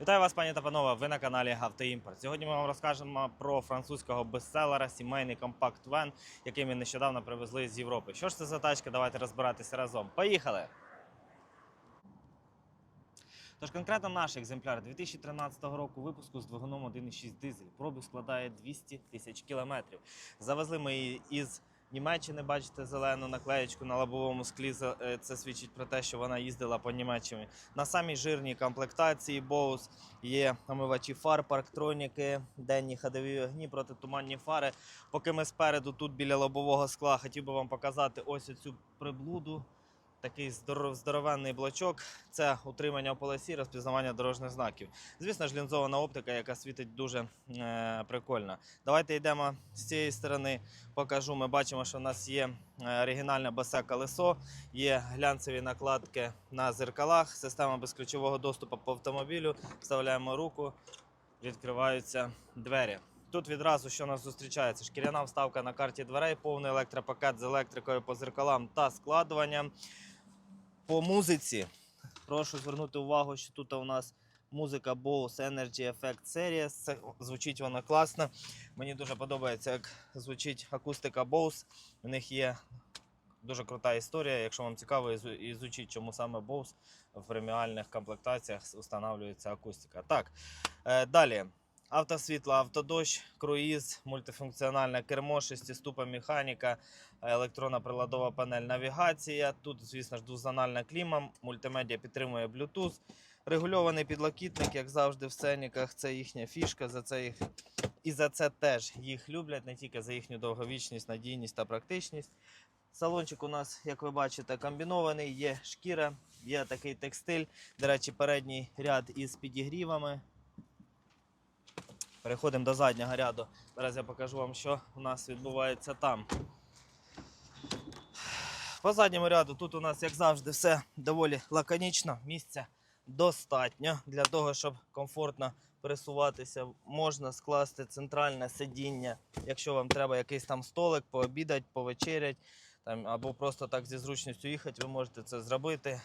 Вітаю вас, пані та панове. Ви на каналі Автоімпорт. Сьогодні ми вам розкажемо про французького бестселера, сімейний компакт вен, який ми нещодавно привезли з Європи. Що ж це за тачка? Давайте розбиратися разом. Поїхали! Тож конкретно наш екземпляр 2013 року випуску з двигуном 1.6 дизель. Пробіг складає 200 тисяч кілометрів. Завезли ми її із Німеччини, бачите, зелену наклеєчку на лобовому склі. Е, Це свідчить про те, що вона їздила по Німеччині. На самій жирній комплектації Bose є омивачі фар, парктроніки, денні ходові огні, протитуманні фари. Поки ми спереду тут біля лобового скла, хотів би вам показати ось цю приблуду. Такий здоров- здоровенний блочок. Це утримання в полосі, розпізнавання дорожніх знаків. Звісно ж, лінзована оптика, яка світить дуже е, прикольно. Давайте йдемо з цієї сторони. Покажу. Ми бачимо, що в нас є е, оригінальне босе колесо, є глянцеві накладки на зеркалах, система безключового доступу по автомобілю. Вставляємо руку, відкриваються двері. Тут відразу що нас зустрічається: шкіряна вставка на карті дверей, повний електропакет з електрикою по зеркалам та складуванням. По музиці прошу звернути увагу, що тут у нас музика Bose Energy Effect Series. Це звучить вона класно. Мені дуже подобається, як звучить акустика Bose. У них є дуже крута історія. Якщо вам цікаво, ізу- ізучіть, чому саме Bose в преміальних комплектаціях встановлюється акустика. Так, е, далі. Автосвітло, автодощ, круїз, мультифункціональне кермо, шестиступа механіка, електронна приладова панель навігація. Тут, звісно ж, двозональна кліма, мультимедіа підтримує Bluetooth. Регульований підлокітник, як завжди, в сценіках. Це їхня фішка. За це їх і за це теж їх люблять, не тільки за їхню довговічність, надійність та практичність. Салончик у нас, як ви бачите, комбінований, є шкіра, є такий текстиль. До речі, передній ряд із підігрівами. Переходимо до заднього ряду. Зараз я покажу вам, що у нас відбувається там. По задньому ряду тут у нас, як завжди, все доволі лаконічно. Місця достатньо для того, щоб комфортно пересуватися. Можна скласти центральне сидіння, якщо вам треба якийсь там столик, пообідати, повечерять, там, або просто так зі зручністю їхати, ви можете це зробити.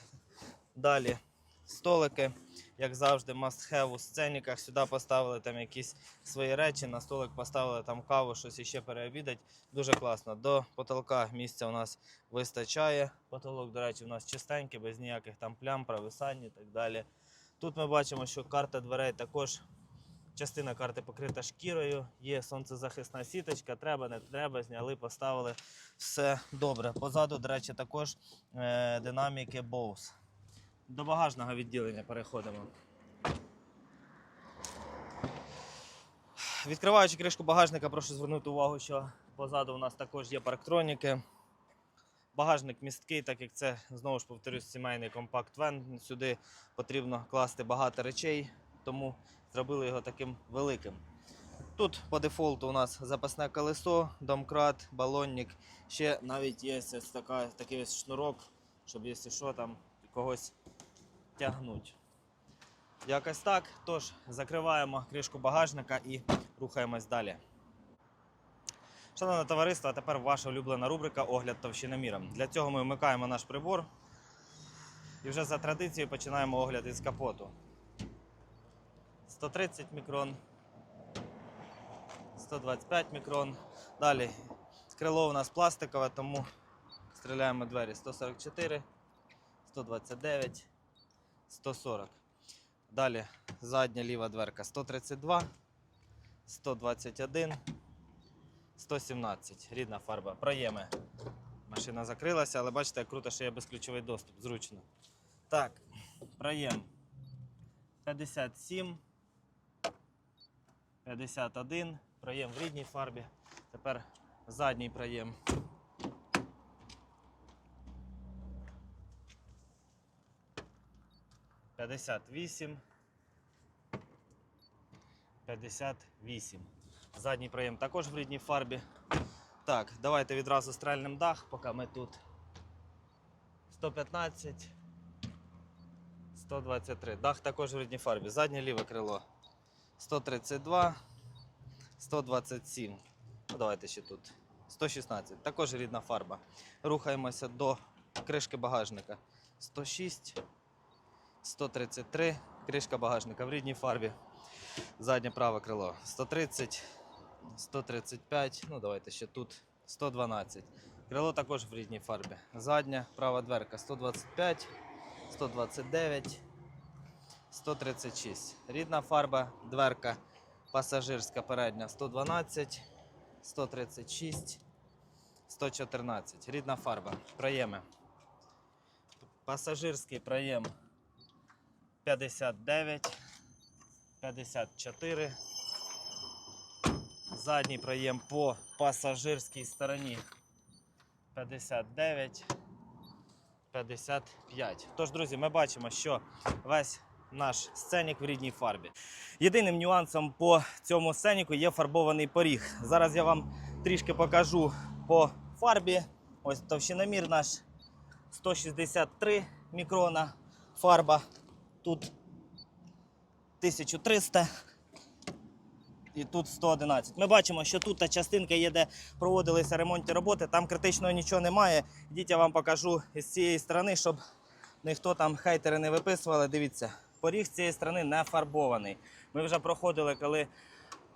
Далі столики, як завжди, must have у сценіках. Сюди поставили там якісь свої речі, на столик поставили там каву, щось іще переобідати. Дуже класно. До потолка місця у нас вистачає. Потолок, до речі, у нас чистенький, без ніяких там плям, провисань і так далі. Тут ми бачимо, що карта дверей також. Частина карти покрита шкірою, є сонцезахисна сіточка, треба, не треба, зняли, поставили. Все добре. Позаду, до речі, також е, динаміки Bose. До багажного відділення переходимо. Відкриваючи кришку багажника, прошу звернути увагу, що позаду у нас також є парктроніки. Багажник місткий, так як це знову ж повторюсь, сімейний компакт вен. Сюди потрібно класти багато речей, тому зробили його таким великим. Тут по дефолту у нас запасне колесо, домкрат, балонник. Ще навіть є ось така, такий ось шнурок, щоб якщо що там когось тягнуть. Якось так. Тож закриваємо кришку багажника і рухаємось далі. Шановне товариство, а тепер ваша улюблена рубрика Огляд товщиноміром. Для цього ми вмикаємо наш прибор і вже за традицією починаємо огляд із капоту. 130 мікрон, 125 мікрон. Далі крило у нас пластикове, тому стріляємо двері 144, 129, 140. Далі задня ліва дверка 132, 121. 117. Рідна фарба. Проєми. Машина закрилася, але бачите, як круто, що є безключовий доступ. Зручно. Так, проєм. 57. 51. Проєм в рідній фарбі. Тепер задній проєм. П'ятдесят вісім. П'ятдесят вісім. Задній проєм також в рідній фарбі. Так, давайте відразу стрельнем дах, поки ми тут. 115. 123. Дах також в рідній фарбі. Заднє ліве крило. 132. 127. Ну, давайте ще тут. 116. Також рідна фарба. Рухаємося до кришки багажника. 106. 133. кришка багажника в рідній фарбі. Заднє праве крило 130, 135, ну давайте ще тут 112. Крило також в рідній фарбі. Задня права дверка 125, 129, 136. Рідна фарба, дверка пасажирська передня 112, 136, 114. Рідна фарба. Проєми. Пасажирський проєм 59, 54. Задній проєм по пасажирській стороні 59, 55. Тож, друзі, ми бачимо, що весь наш сценік в рідній фарбі. Єдиним нюансом по цьому сценіку є фарбований поріг. Зараз я вам трішки покажу по фарбі. Ось товщиномір наш 163 мікрона фарба. Тут 1300 і тут 111. Ми бачимо, що тут та частинка є, де проводилися ремонтні роботи. Там критичного нічого немає. Йдіть, я вам покажу з цієї сторони, щоб ніхто там хейтери не виписували. Дивіться, поріг з цієї сторони не фарбований. Ми вже проходили, коли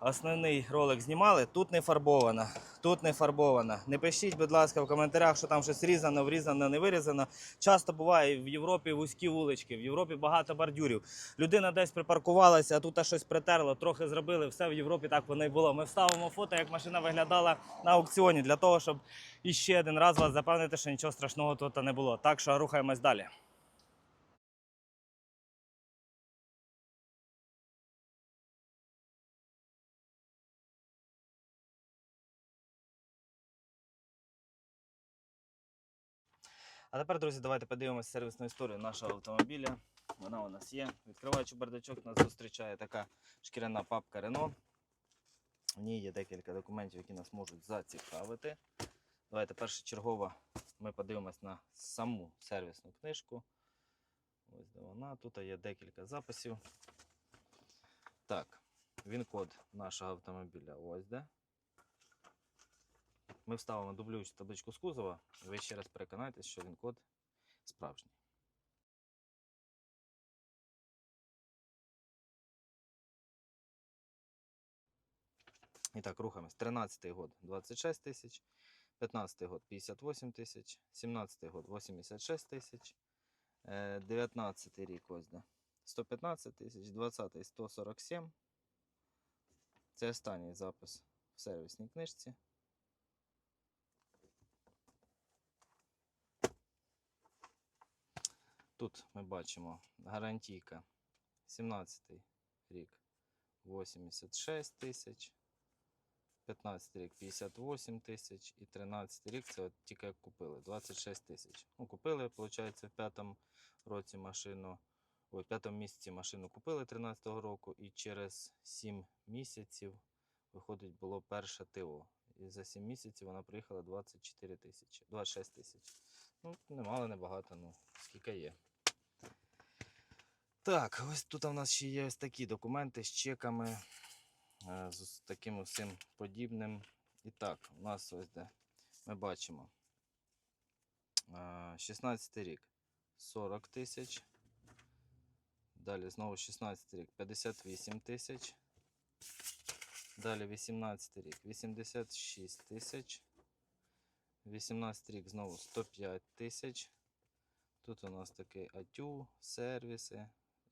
основний ролик знімали. Тут не фарбовано, тут не фарбовано. Не пишіть, будь ласка, в коментарях, що там щось різано, врізано, не вирізано. Часто буває в Європі вузькі вулички, в Європі багато бордюрів. Людина десь припаркувалася, а тут щось притерло, трохи зробили. Все в Європі так воно і було. Ми вставимо фото, як машина виглядала на аукціоні, для того, щоб іще один раз вас запевнити, що нічого страшного тут не було. Так що рухаємось далі. А тепер, друзі, давайте подивимося сервісну історію нашого автомобіля. Вона у нас є. Відкриваючи бардачок, нас зустрічає така шкіряна папка Renault. В ній є декілька документів, які нас можуть зацікавити. Давайте першочергово ми подивимось на саму сервісну книжку. Ось де вона. Тут є декілька записів. Так, він код нашого автомобіля. Ось де. Ми вставимо дублюючу табличку з кузова. Ви ще раз переконайтесь, що він код справжній. І так, рухаємось. 13-й год 26 тисяч, 15-й год 58 тисяч, 17-й год 86 тисяч, 19-й рік ось де 115 тисяч, 20-й 147. Це останній запис в сервісній книжці. Тут ми бачимо гарантійка 17 рік 86 тисяч, 15 рік 58 тисяч і 13 рік це от тільки як купили 26 тисяч. Ну, купили, виходить, в п'ятому році машину, ой, в п'ятому місяці машину купили 13-го року, і через 7 місяців виходить було перше ТО. І за 7 місяців вона приїхала 24 тисячі, 26 тисяч. Ну, немало, небагато, ну, скільки є. Так, ось тут у нас ще є ось такі документи з чеками, е, з таким усім подібним. І так, у нас ось де ми бачимо е, 16 рік 40 тисяч. Далі знову 16 рік 58 тисяч. Далі 18 рік 86 тисяч. 18 рік знову 105 тисяч. Тут у нас такий атю, сервіси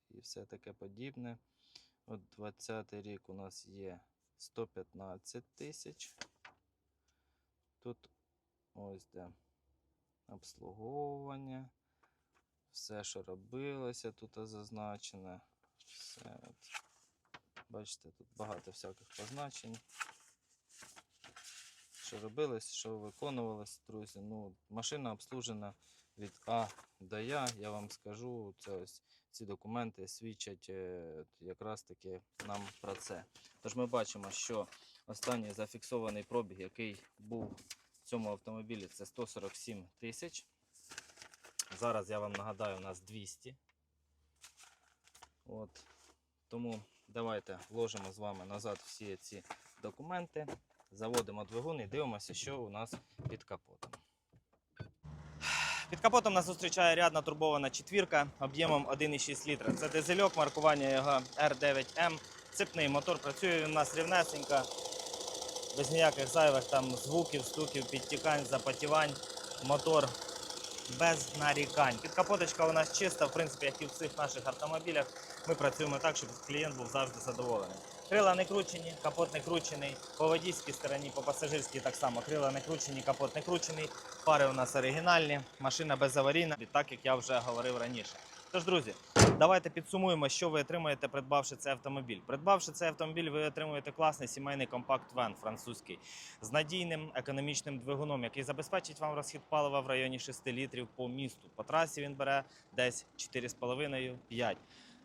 і все таке подібне. От 20 рік у нас є 115 тисяч. Тут ось де обслуговування. Все, що робилося, тут зазначено. Все от. Бачите, тут багато всяких позначень. Що робилось, що виконувалось, друзі. Ну, машина обслужена від А до Я. Я вам скажу, це ось ці документи свідчать е, якраз таки нам про це. Тож ми бачимо, що останній зафіксований пробіг, який був в цьому автомобілі, це 147 тисяч. Зараз я вам нагадаю, у нас 200. От. Тому давайте вложимо з вами назад всі ці документи, заводимо двигун і дивимося, що у нас під капотом. Під капотом нас зустрічає рядна турбована четвірка об'ємом 1,6 літра. Це дизельок, маркування його R9M. Цепний мотор працює він у нас рівнесенько, без ніяких зайвих там звуків, стуків, підтікань, запотівань. Мотор без нарікань. Підкапоточка у нас чиста, в принципі, як і в всіх наших автомобілях. Ми працюємо так, щоб клієнт був завжди задоволений. Крила не кручені, капот не кручений. По водійській стороні, по пасажирській так само. Крила не кручені, капот не кручений. Фари у нас оригінальні, машина безаварійна, так як я вже говорив раніше. Тож, друзі, давайте підсумуємо, що ви отримаєте, придбавши цей автомобіль. Придбавши цей автомобіль, ви отримуєте класний сімейний компакт-вен французький з надійним економічним двигуном, який забезпечить вам розхід палива в районі 6 літрів по місту. По трасі він бере десь 4,5-5.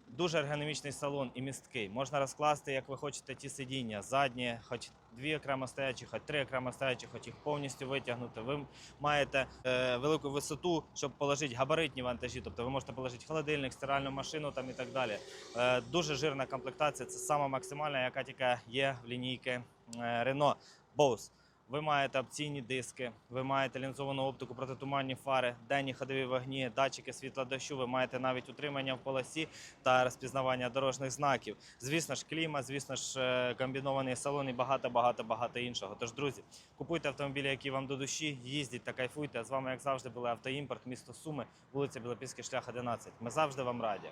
Дуже ергономічний салон і місткий. Можна розкласти, як ви хочете, ті сидіння, задні, хоч дві окремо стоячі, хоч три окремо стоячі, хоч їх повністю витягнути. Ви маєте е, велику висоту, щоб положити габаритні вантажі. Тобто ви можете положити холодильник, стиральну машину там і так далі. Е, дуже жирна комплектація. Це сама максимальна, яка тільки є в лінійки е, Renault Bose. Ви маєте опційні диски, ви маєте лінзовану оптику, протитуманні фари, денні ходові вогні, датчики світла дощу. Ви маєте навіть утримання в полосі та розпізнавання дорожніх знаків. Звісно ж, кліма, звісно ж, е, комбінований салон і багато, багато, багато іншого. Тож, друзі, купуйте автомобілі, які вам до душі, їздіть та кайфуйте. З вами, як завжди, були автоімпорт, місто Суми, вулиця Білопільський шлях 11. Ми завжди вам раді.